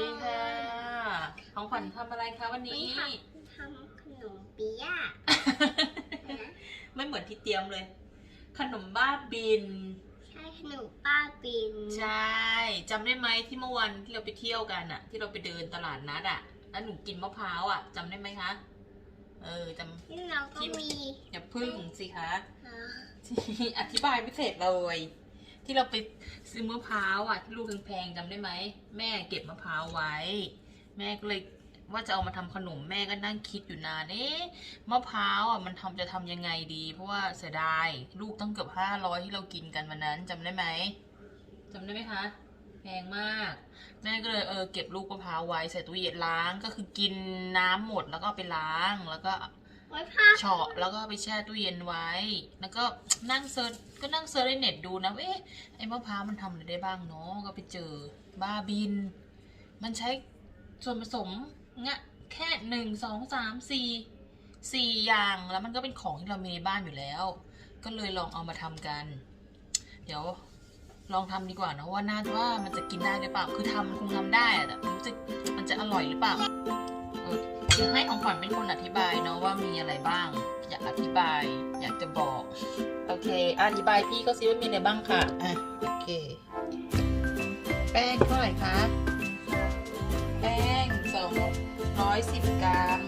ดีค่ะ ของขวัญทำอะไรคะวันวันนี้นี้ ทำขนมเปี๊ยะนะไม่เหมือนที่เตรียมเลย ขนมบ้าบิน ใช่ขนมป้าปินใช่จำได้ไหมที่เมื่อวันที่เราไปเที่ยวกันอะที่เราไปเดินตลาดนัดอะแล้วหนูกินมะพร้าวอะจำได้ไหมคะเออจนี่เราก็มีำอย่าพึ่งสิคะ อ่า ที่อธิบายไม่เสร็จเลย ที่เราไปซื้อมะพร้าวอะที่ลูกแพงๆจำได้ไหมแม่เก็บมะพร้าวไว้ แม่ก็เลยว่าจะเอามาทำขนมแม่ก็นั่งคิดอยู่นานเอ๊ะมะพร้าวอะมันทำจะทำยังไงดี เพราะว่าเสียดายลูกตั้งเกือบห้าร้อยที่เรากินกันวันนั้นจำได้ไหมจำได้ไหมคะแพงมาก แม่ก็เลยเออเก็บลูกมะพร้าวไว้ใส่ตู้เย็นล้างก็คือกินน้ำหมดแล้วก็เอาไปล้างแล้วก็ ไว้ผ้าเฉาะแล้วก็ไปแช่ตู้เย็นไว้ แล้วก็นั่งเซิร์ชก็นั่งเซิร์ชในเน็ตดูนะเอ๊ะไอ้มะพร้าวมันทำอะไรได้บ้างเนาะก็ไปเจอบ้าบิน มันใช้ส่วนผสมเงี้ยแค่หนึ่งสองสามสี่สี่อย่างแล้วมันก็เป็นของที่เรามีในบ้านอยู่แล้ว ก็เลยลองเอามาทำกัน เดี๋ยวลองทำดีกว่านะว่าน่าว่ามันจะกินได้หรือเปล่า คือทำมันคงทำได้แต่ม่รู้จะมันจะอร่อยหรือเปล่าเดี๋ยวให้ของขวัญเป็นคนอธิบาย อะไรบ้าง อยากอธิบาย อยากจะบอก โอเค อธิบายพี่ก็ซิว่ามีอะไรบ้างค่ะ อะ โอเค แป้งเท่าไหร่คะ แป้งสองร้อยสิบกรัม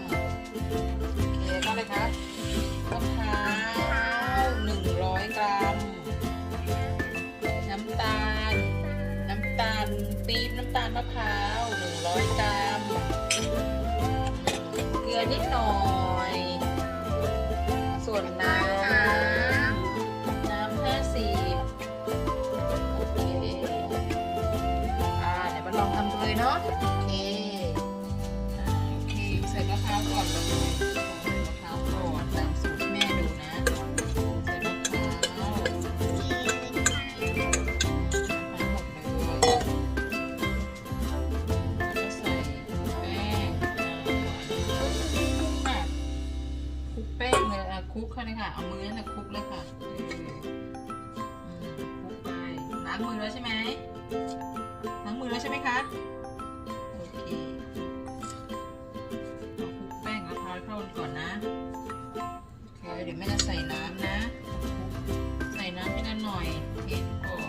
โอเคเท่าไหร่คะมะพร้าวหนึ่งร้อยกรัม น้ำตาล น้ำตาลปี๊บน้ำตาลมะพร้าวหนึ่งร้อยกรัม เกลือนิด ส่วนน้ำางมือแล้วใช่ไหมล้างมือแล้วใช่ไหมคะ โอเคเอาคลุกแป้งมะพร้าวเข้ากันก่อนนะโอเคเดี๋ยวแม่จะใส่น้ำนะ ใส่น้ำให้นันหน่อยเทก่อน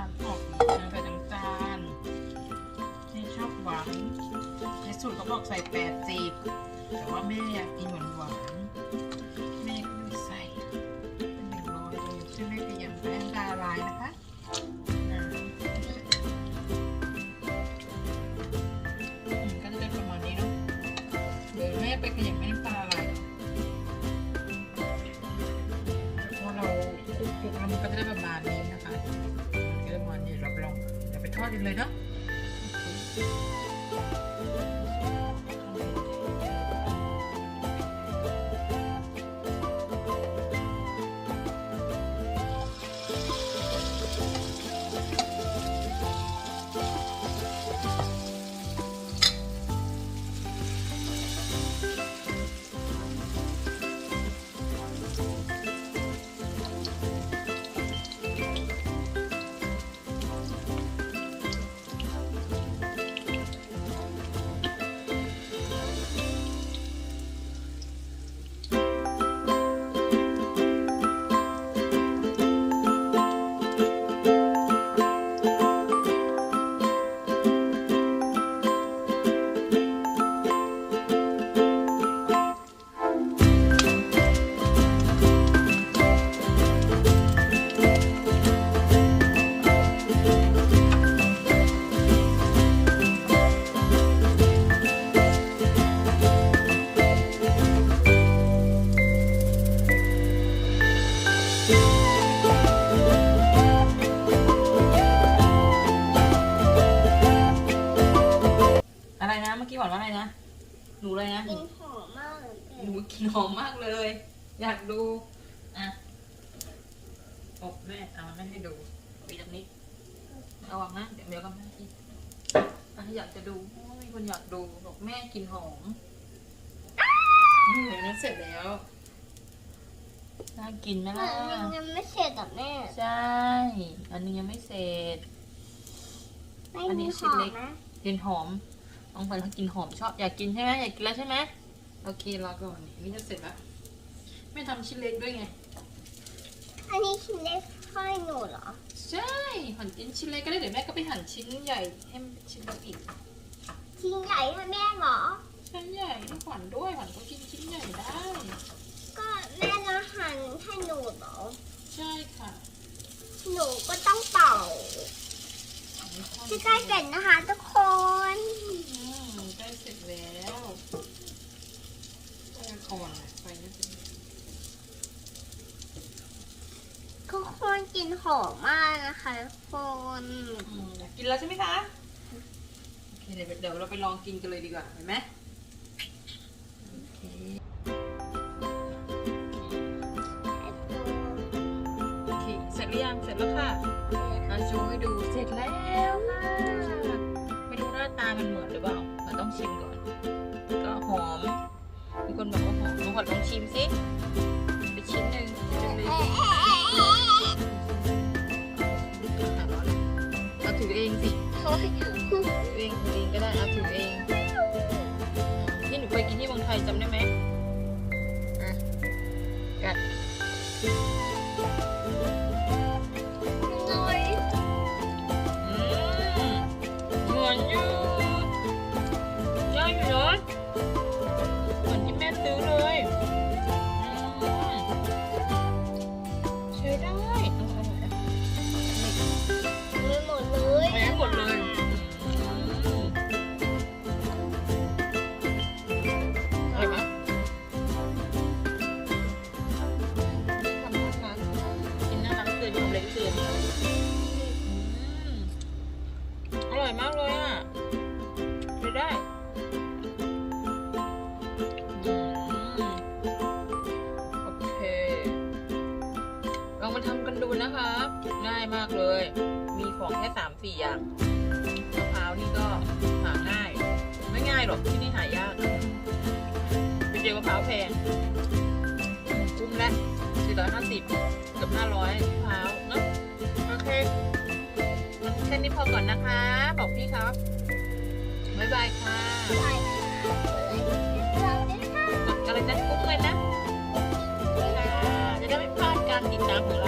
ากเลยน้ำตาลออกนะใส่น้ำตาลที่ชอบหวานในสูตรเขาบอกใส่แปดสิบแต่ว่าแม่อยากกินหวานหวานแม่ก็เลยใส่เป็นหนึ่งร้อยเลยซึ่งแม่ก็ยังแป้งตาลายนะคะอ่าก็จะได้ประมาณนี้เนาะเดี๋ยวแม่ไปขยับให้น้ำ เดี๋ กันเลยเนาะเลยนะกินหอมมากเลยหนูกินหอมมากเลย อยากดูอะอบแม่เอาแม่ให้ดูปีตรงนี้ระวังนะเดี๋ยวเดี๋ยวก็แม่อีกอะอยากจะดูโอ้ยมีคนอยากดูบอกแม่กินหอมอืมเดี๋ยวนั้นเสร็จแล้วน่ากินไหมมัล่ะนยังไม่เสร็จอะแม่ใช่อันนี้ยังไม่เสร็จ ไม่อันนี้มีชิ้หนอมเล็กนะกินหอม น้องเฟิร์นเขากินหอมชอบอยากกินใช่ไหมอยากกินแล้วใช่ไหมโอเครอก่อนนี่จะเสร็จแล้วไม่ทำชิ้นเล็กด้วยไง อันนี้ชิ้นเล็กค่อยหนูเหรอ ใช่หั่นชิ้นชิ้นเล็กก็ได้เดี๋ยวแม่ก็ไปหั่นชิ้นใหญ่ให้มันเป็นชิ้นเล็กอีกชิ้นใหญ่ให้แม่เหรอชิ้นใหญ่ให้ขวัญด้วยขวัญก็กินชิ้นใหญ่ได้ ก็แม่จะหั่นให้หนูเหรอ ใช่ค่ะ หนูก็ต้องเป่าอันนี้ข้าวที่ใกล้เสร็จนะคะทุกคนอืมใกล้เส ร็จแล้วไฟอ่อนๆไฟนิดนึงทุกคนกินหอมมากนะคะทุกคนอืมอยากกินแล้วใช่ไหมคะโอเคเดี๋ยวเดี๋ยวเราไปลองกินกันเลยดีกว่าเห็นไหมโอเคโอเคเสร็จหรือยังเสร็จแล้วค่ะอาชูให้ดูเสร็จแล้วค่ะไม่รู้หน้าตามันเหมือนหรือเปล่า เราต้องชิมก่อน ก็หอมมีคนบอกว่าหอมน้องขวัญลองชิมสิไปชิ้นหนึ่งเล็กๆเอาถือเองสิ ร่อยมากเลยอะใช้ได้โอเคลองมาทำกันดูนะครับ ง่ายมากเลย มีของแค่สามสี่อย่างมะพร้าวนี่ก็หาง่าย ไม่ง่ายหรอกที่นี่หายากไปเจอมะพร้าวแพงคุ้มแล้วสี่ร้อยห้าสิบกือบห้าร้อยมะพร้าวเนะโอเค แค่นี้พอก่อนนะคะ บอกพี่ครับ บ๊ายบายค่ะใส่เราได้ค่ะกดอะไรนะกุ้งเลยนะค่ะจะได้ไม่พลาดการติดตามของเรา